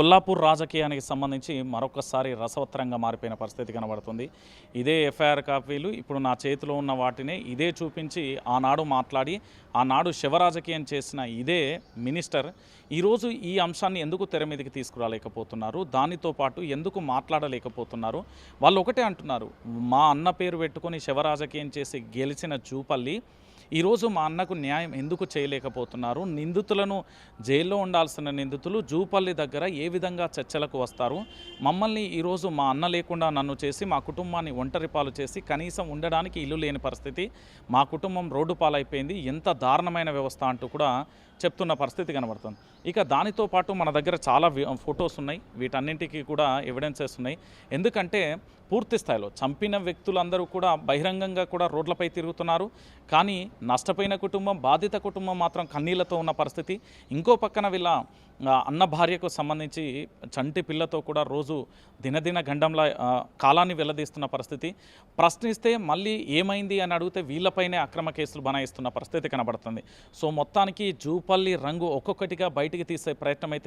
కొల్లాపూర్ రాజకీయానికి సంబంధించి మరొకసారి రసవత్తరంగా మారిపోయిన పరిస్థితి కనబడుతుంది. ఇదే ఎఫ్ఐఆర్ కాపీలు ఇప్పుడు నా చేతిలో ఉన్న వాటిని ఇదే చూపించి ఆనాడు మాట్లాడి ఆనాడు శివరాజకీయం చేసిన ఇదే మినిస్టర్ ఈరోజు ఈ అంశాన్ని ఎందుకు తెర మీదకి తీసుకురాలేకపోతున్నారు? దానితో పాటు ఎందుకు మాట్లాడలేకపోతున్నారు? వాళ్ళు ఒకటే అంటున్నారు మా అన్న పేరు పెట్టుకొని శివరాజకీయం చేసి గెలిచిన చూపల్లి ఈరోజు మా అన్నకు న్యాయం ఎందుకు చేయలేకపోతున్నారు? నిందితులను జైల్లో ఉండాల్సిన నిందితులు జూపల్లి దగ్గర ఏ విధంగా చర్చలకు వస్తారు? మమ్మల్ని ఈరోజు మా అన్న లేకుండా నన్ను చేసి మా కుటుంబాన్ని ఒంటరి పాలు చేసి కనీసం ఉండడానికి ఇల్లు లేని పరిస్థితి మా కుటుంబం రోడ్డు పాలైపోయింది ఎంత దారుణమైన వ్యవస్థ అంటూ కూడా చెప్తున్న పరిస్థితి కనబడుతుంది. ఇక దానితో పాటు మన దగ్గర చాలా ఫొటోస్ ఉన్నాయి. వీటన్నింటికి కూడా ఎవిడెన్సెస్ ఉన్నాయి. ఎందుకంటే పూర్తి స్థాయిలో చంపిన వ్యక్తులందరూ కూడా బహిరంగంగా కూడా రోడ్లపై తిరుగుతున్నారు. కానీ నష్టపోయిన కుటుంబం బాధిత కుటుంబం మాత్రం కన్నీళ్ళతో ఉన్న పరిస్థితి. ఇంకో పక్కన వీళ్ళ అన్న భార్యకు సంబంధించి చంటి పిల్లతో కూడా రోజు దినదిన గండంలా కాలాన్ని వెల్లదీస్తున్న పరిస్థితి. ప్రశ్నిస్తే మళ్ళీ ఏమైంది అని అడిగితే వీళ్ళపైనే అక్రమ కేసులు బనాయిస్తున్న పరిస్థితి కనబడుతుంది. సో మొత్తానికి జూపల్లి రంగు ఒక్కొక్కటిగా బయటికి తీసే ప్రయత్నం అయితే